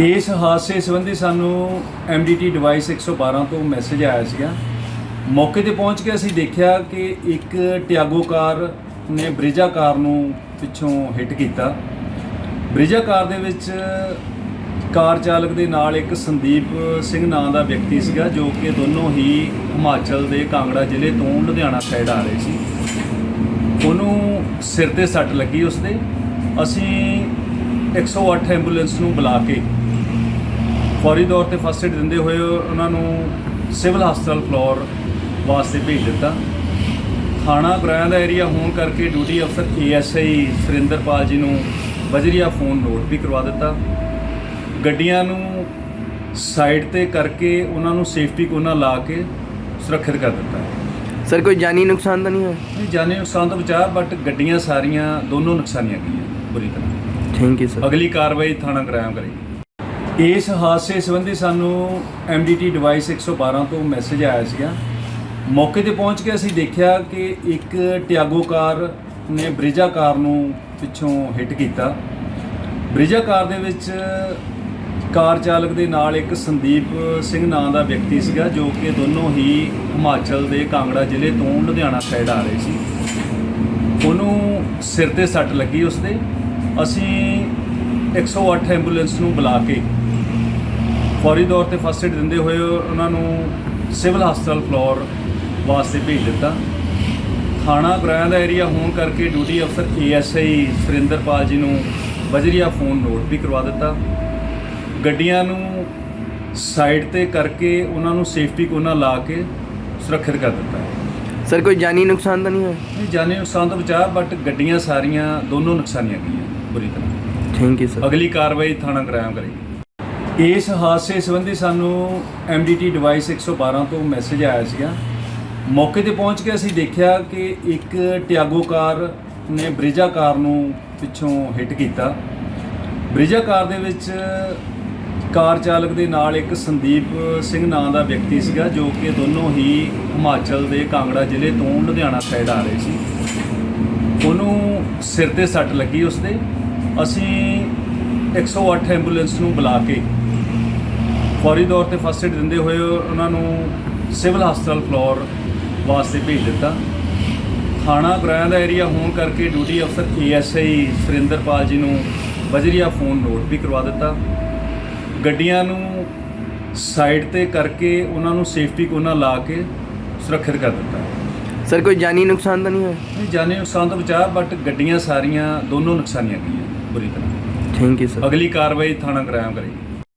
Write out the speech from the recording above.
ਇਸ ਹਾਦਸੇ ਸੰਬੰਧੀ ਸਾਨੂੰ ਐਮਡੀਟੀ ਡਿਵਾਈਸ 112 ਤੋਂ ਮੈਸੇਜ ਆਇਆ ਸੀਗਾ। ਮੌਕੇ ਤੇ ਪਹੁੰਚ ਕੇ ਅਸੀਂ ਦੇਖਿਆ ਕਿ ਇੱਕ ਟਿਆਗੋ ਕਾਰ ਨੇ ਬ੍ਰਿਜਾ ਕਾਰ ਨੂੰ ਪਿੱਛੋਂ ਹਿੱਟ ਕੀਤਾ। ਬ੍ਰਿਜਾ ਕਾਰ ਦੇ ਵਿੱਚ ਕਾਰ ਚਾਲਕ ਦੇ ਨਾਲ ਇੱਕ ਸੰਦੀਪ ਸਿੰਘ ਨਾਂ ਦਾ ਵਿਅਕਤੀ ਸੀਗਾ, ਜੋ ਕਿ ਦੋਨੋਂ ਹੀ ਹਿਮਾਚਲ ਦੇ ਕਾਂਗੜਾ ਜ਼ਿਲ੍ਹੇ ਤੋਂ ਲੁਧਿਆਣਾ ਸਾਈਡ ਆ ਰਹੇ ਸੀ। ਉਹਨੂੰ ਸਿਰ ਤੇ ਸੱਟ ਲੱਗੀ ਉਸਦੇ ਅਸੀਂ 108 ਐਂਬੂਲੈਂਸ ਨੂੰ ਬੁਲਾ ਕੇ ਫੌਰੀ ਤੌਰ ਤੇ ਫਸਟ ਏਡ ਦਿੰਦੇ ਹੋਏ ਉਹਨਾਂ ਨੂੰ ਸਿਵਲ ਹਸਪਤਾਲ ਫਲੋਰ ਵਾਸਤੇ ਭੇਜ ਦਿੱਤਾ। ਥਾਣਾ ਗੁਰਾਇਆ ਦਾ ਏਰੀਆ ਹੋਣ ਕਰਕੇ ਡਿਊਟੀ ਅਫਸਰ ਏਐਸਆਈ ਸੁਰਿੰਦਰਪਾਲ ਜੀ ਨੂੰ ਬਜਰੀਆ ਫੋਨ ਨੋਟ ਵੀ ਕਰਵਾ ਦਿੱਤਾ। ਗੱਡੀਆਂ ਨੂੰ ਸਾਈਡ ਤੇ ਕਰਕੇ ਉਹਨਾਂ ਨੂੰ ਸੇਫਟੀ ਕੋਨਾ ਲਾ ਕੇ ਸੁਰੱਖਿਅਤ ਕਰ ਦਿੱਤਾ। ਸਰ ਕੋਈ ਜਾਨੀ ਨੁਕਸਾਨ ਤਾਂ ਨਹੀਂ ਹੋਇਆ? ਨਹੀਂ ਜਾਨੀ ਨੁਕਸਾਨ ਤੋਂ ਬਚਾ ਬਟ ਗੱਡੀਆਂ ਸਾਰੀਆਂ ਦੋਨੋਂ ਨੁਕਸਾਨੀਆਂ ਗਈਆਂ ਬੁਰੀ ਤਰ੍ਹਾਂ। ਥੈਂਕ ਯੂ ਸਰ ਅਗਲੀ ਕਾਰਵਾਈ ਥਾਣਾ ਕਰਾਇਆ ਕਰੇਗੀ। ਇਸ ਹਾਦਸੇ ਸੰਬੰਧੀ ਸਾਨੂੰ ਐਮਡੀਟੀ ਡਿਵਾਈਸ 112 ਤੋਂ ਮੈਸੇਜ ਆਇਆ ਸੀਗਾ। ਮੌਕੇ ਤੇ ਪਹੁੰਚ ਕੇ ਅਸੀਂ ਦੇਖਿਆ ਕਿ ਇੱਕ ਟਿਆਗੋ ਕਾਰ ਨੇ ਬ੍ਰਿਜਾ ਕਾਰ ਨੂੰ ਪਿੱਛੋਂ ਹਿੱਟ ਕੀਤਾ। ਬ੍ਰਿਜਾ ਕਾਰ ਦੇ ਵਿੱਚ ਕਾਰ ਚਾਲਕ ਦੇ ਨਾਲ ਇੱਕ ਸੰਦੀਪ ਸਿੰਘ ਨਾਂ ਦਾ ਵਿਅਕਤੀ ਸੀਗਾ, ਜੋ ਕਿ ਦੋਨੋਂ ਹੀ ਹਿਮਾਚਲ ਦੇ ਕਾਂਗੜਾ ਜ਼ਿਲ੍ਹੇ ਤੋਂ ਲੁਧਿਆਣਾ ਸਾਈਡ ਆ ਰਹੇ ਸੀ। ਉਹਨੂੰ ਸਿਰ ਤੇ ਸੱਟ ਲੱਗੀ ਉਸਦੇ ਅਸੀਂ 108 ਐਂਬੂਲੈਂਸ ਨੂੰ ਬੁਲਾ ਕੇ ਫੌਰੀ ਤੌਰ ਤੇ ਫਸਟ ਏਡ ਦਿੰਦੇ ਹੋਏ ਉਹਨਾਂ ਨੂੰ ਸਿਵਲ ਹਸਪਤਾਲ ਫਲੋਰ ਵਾਸਤੇ ਭੇਜ ਦਿੱਤਾ। ਥਾਣਾ ਗੁਰਾਇਆ ਦਾ ਏਰੀਆ ਹੋਣ ਕਰਕੇ ਡਿਊਟੀ ਅਫਸਰ ਏਐਸਆਈ ਸੁਰਿੰਦਰਪਾਲ ਜੀ ਨੂੰ ਬਜਰੀਆ ਫੋਨ ਨੋਟ ਵੀ ਕਰਵਾ ਦਿੱਤਾ। ਗੱਡੀਆਂ ਨੂੰ ਸਾਈਡ ਤੇ ਕਰਕੇ ਉਹਨਾਂ ਨੂੰ ਸੇਫਟੀ ਕੋਨਾ ਲਾ ਕੇ ਸੁਰੱਖਿਅਤ ਕਰ ਦਿੱਤਾ। ਸਰ ਕੋਈ ਜਾਨੀ ਨੁਕਸਾਨ ਤਾਂ ਨਹੀਂ ਹੋਇਆ? ਨਹੀਂ ਜਾਨੀ ਨੁਕਸਾਨ ਤੋਂ ਬਚਾ ਬਟ ਗੱਡੀਆਂ ਸਾਰੀਆਂ ਦੋਨੋਂ ਨੁਕਸਾਨੀਆਂ ਗਈਆਂ ਬੁਰੀ ਤਰ੍ਹਾਂ। ਥੈਂਕ ਯੂ ਸਰ ਅਗਲੀ ਕਾਰਵਾਈ ਥਾਣਾ ਕਰਾਇਆ ਕਰੇਗੀ। ਇਸ ਹਾਦਸੇ ਸੰਬੰਧੀ ਸਾਨੂੰ ਐਮਡੀਟੀ ਡਿਵਾਈਸ 112 ਤੋਂ ਮੈਸੇਜ ਆਇਆ ਸੀਗਾ। ਮੌਕੇ ਤੇ ਪਹੁੰਚ ਕੇ ਅਸੀਂ ਦੇਖਿਆ ਕਿ ਇੱਕ ਟਿਆਗੋ ਕਾਰ ਨੇ ਬ੍ਰਿਜਾ ਕਾਰ ਨੂੰ ਪਿੱਛੋਂ ਹਿੱਟ ਕੀਤਾ। ਬ੍ਰਿਜਾ ਕਾਰ ਦੇ ਵਿੱਚ ਕਾਰ ਚਾਲਕ ਦੇ ਨਾਲ ਇੱਕ ਸੰਦੀਪ ਸਿੰਘ ਨਾਂ ਦਾ ਵਿਅਕਤੀ ਸੀਗਾ, ਜੋ ਕਿ ਦੋਨੋਂ ਹੀ ਹਿਮਾਚਲ ਦੇ ਕਾਂਗੜਾ ਜ਼ਿਲ੍ਹੇ ਤੋਂ ਲੁਧਿਆਣਾ ਸਾਈਡ ਆ ਰਹੇ ਸੀ। ਉਹਨੂੰ ਸਿਰ ਤੇ ਸੱਟ ਲੱਗੀ ਉਸਦੇ ਅਸੀਂ 108 ਐਂਬੂਲੈਂਸ ਨੂੰ ਬੁਲਾ ਕੇ ਫੌਰੀ ਤੌਰ ਤੇ ਫਸਟ ਏਡ ਦਿੰਦੇ ਹੋਏ ਉਹਨਾਂ ਨੂੰ ਸਿਵਲ ਹਸਪਤਾਲ ਫਲੋਰ ਵਾਸਤੇ ਭੇਜ ਦਿੱਤਾ। ਥਾਣਾ ਗੁਰਾਇਆ ਦਾ ਏਰੀਆ ਹੋਣ ਕਰਕੇ ਡਿਊਟੀ ਅਫਸਰ ਏਐਸਆਈ ਸੁਰਿੰਦਰਪਾਲ ਜੀ ਨੂੰ ਬਜਰੀਆ ਫੋਨ ਨੋਟ ਵੀ ਕਰਵਾ ਦਿੱਤਾ। ਗੱਡੀਆਂ ਨੂੰ ਸਾਈਡ ਤੇ ਕਰਕੇ ਉਹਨਾਂ ਨੂੰ ਸੇਫਟੀ ਕੋਨਾ ਲਾ ਕੇ ਸੁਰੱਖਿਅਤ ਕਰ ਦਿੱਤਾ। ਸਰ ਕੋਈ ਜਾਨੀ ਨੁਕਸਾਨ ਤਾਂ ਨਹੀਂ ਹੋਇਆ? ਨਹੀਂ ਜਾਨੀ ਨੁਕਸਾਨ ਤੋਂ ਬਚਾ ਬਟ ਗੱਡੀਆਂ ਸਾਰੀਆਂ ਦੋਨੋਂ ਨੁਕਸਾਨੀਆਂ ਗਈਆਂ ਬੁਰੀ ਤਰ੍ਹਾਂ। ਥੈਂਕ ਯੂ ਸਰ ਅਗਲੀ ਕਾਰਵਾਈ ਥਾਣਾ ਕਰਾਇਆ ਕਰੇਗੀ।